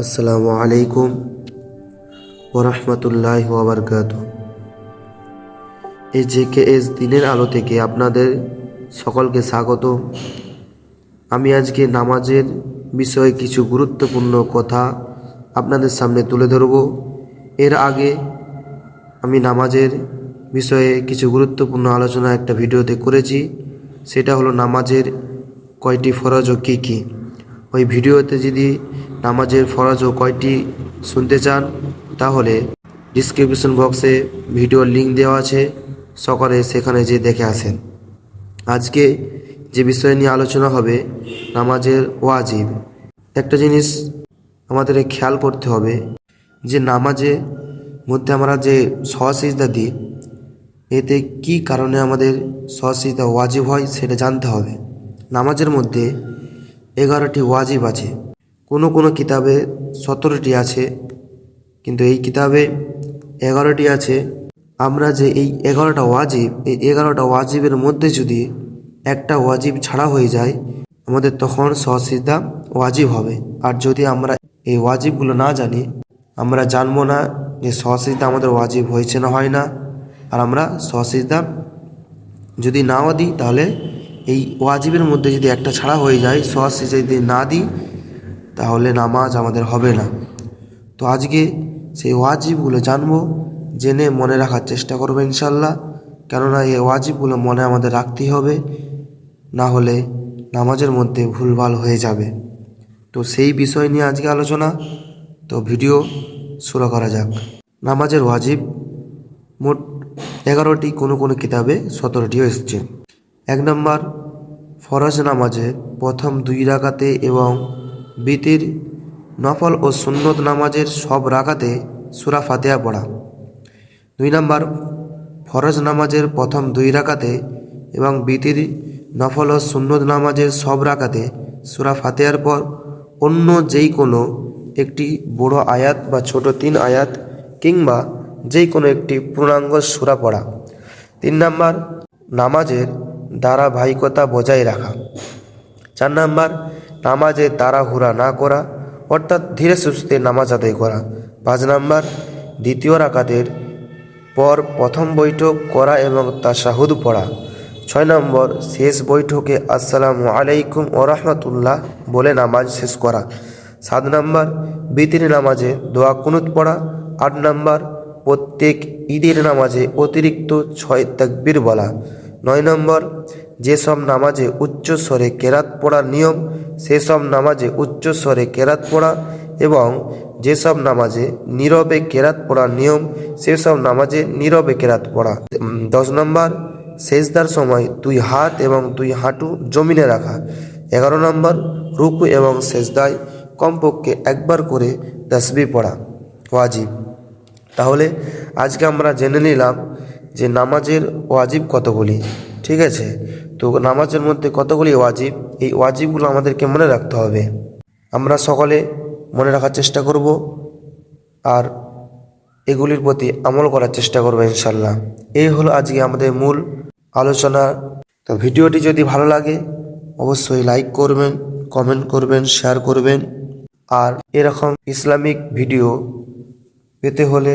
আসসালামু আলাইকুম ওরহমতুল্লাহ ওবরকাত এই জে কে এস দিনের আলো থেকে আপনাদের সকলকে স্বাগত আমি আজকে নামাজের বিষয়ে কিছু গুরুত্বপূর্ণ কথা আপনাদের সামনে তুলে ধরব। এর আগে আমি নামাজের বিষয়ে কিছু গুরুত্বপূর্ণ আলোচনা একটা ভিডিওতে করেছি। সেটা হলো নামাজের কয়টি ফরজ ও কী কী। ওই ভিডিওতে যদি নামাজের ফরজ ও কয়টি শুনতে চান, তাহলে ডিসক্রিপশন বক্সে ভিডিওর লিঙ্ক দেওয়া আছে। সকালে সেখানে যে দেখে আসেন। আজকে যে বিষয় নিয়ে আলোচনা হবে, নামাজের ওয়াজিব। একটা জিনিস আমাদের খেয়াল করতে হবে, যে নামাজে মধ্যে আমরা যে সহসিজদা দিই, এতে কি কারণে আমাদের সহসিজদা ওয়াজিব হয় সেটা জানতে হবে। নামাজের মধ্যে এগারোটি ওয়াজিব আছে। কোনো কোনো কিতাবে সতেরোটি আছে, কিন্তু এই কিতাবে এগারোটি আছে। আমরা যে এই এগারোটা ওয়াজিব, এই এগারোটা ওয়াজিবের মধ্যে যদি একটা ওয়াজিব ছাড়া হয়ে যায়, আমাদের তখন সহসিদ্ধা ওয়াজিব হবে। আর যদি আমরা এই ওয়াজিবগুলো না জানি, আমরা জানব না যে সহসিদ্ধা আমাদের ওয়াজিব হয়েছে না হয় না। আর আমরা সহসিদ্ধা যদি নাও দিই, তাহলে এই ওয়াজিবের মধ্যে যদি একটা ছাড়া হয়ে যায় সহজ যদি না দিই, তাহলে নামাজ আমাদের হবে না। তো আজকে সেই ওয়াজিবগুলো জানব, জেনে মনে রাখার চেষ্টা করব ইনশাল্লাহ কেননা এই ওয়াজিবগুলো মনে আমাদের রাখতেই হবে, না হলে নামাজের মধ্যে ভুলভাল হয়ে যাবে। তো সেই বিষয় নিয়ে আজকে আলোচনা, তো ভিডিও শুরু করা যাক। নামাজের ওয়াজিব মোট এগারোটি কোনো কোনো কিতাবে সতেরোটিও এসছে। এক নম্বর, ফরজ নামাজে প্রথম দুই রাকাতে এবং বিতির নফল ও সুন্নত নামাজের সব রাকাতে সুরা ফাতেহা পড়া। দুই নম্বর, ফরজ নামাজের প্রথম দুই রাকাতে এবং বিতির নফল ও সুন্নত নামাজের সব রাকাতে সুরা ফাতেহার পর অন্য যেই কোনো একটি বড় আয়াত বা ছোট তিন আয়াত কিংবা যেই কোনো একটি পূর্ণাঙ্গ সুরা পড়া। তিন নম্বর, নামাজের ধারাবাহিকতা বজায় রাখা। চার নাম্বার, নামাজে তাড়াহুড়া না করা, অর্থাৎ ধীরে সুস্থে নামাজ আদায় করা। পাঁচ নাম্বার, দ্বিতীয় রাকাতের পর প্রথম বৈঠক করা এবং তাশাহুদ পড়া। ছয় নম্বর, শেষ বৈঠকে আসসালামু আলাইকুম ও রহমতুল্লাহ বলে নামাজ শেষ করা। সাত নম্বর, বিতির নামাজে দোয়া কুনুত পড়া। আট নম্বর, প্রত্যেক ঈদের নামাজে অতিরিক্ত ছয় তাকবীর বলা। নয় নম্বর, যেসব নামাজে উচ্চ স্বরে কেরাত পড়ার নিয়ম, সেসব নামাজে উচ্চ স্বরে কেরাত পড়া এবং যেসব নামাজে নীরবে কেরাত পড়ার নিয়ম, সেসব নামাজে নীরবে কেরাত পড়া। দশ নম্বর, সেজদার সময় দুই হাত এবং দুই হাঁটু জমিনে রাখা। এগারো নম্বর, রুকু এবং সেজদায় কমপক্ষে একবার করে তসবি পড়া। ওয়াজিব। তাহলে আজকে আমরা জেনে নিলাম যে নামাজের ওয়াজিব কতগুলি? ঠিক আছে? তো নামাজের মধ্যে কতগুলি ওয়াজিব? এই ওয়াজিবগুলো আমাদেরকে মনে রাখতে হবে। আমরা সকলে মনে রাখার চেষ্টা করব আর এগুলির প্রতি আমল করার চেষ্টা করব ইনশাল্লাহ এই হলো আজকে আমাদের মূল আলোচনা। তো ভিডিওটি যদি ভালো লাগে, অবশ্যই লাইক করবেন কমেন্ট করবেন শেয়ার করবেন। আর এরকম ইসলামিক ভিডিও পেতে হলে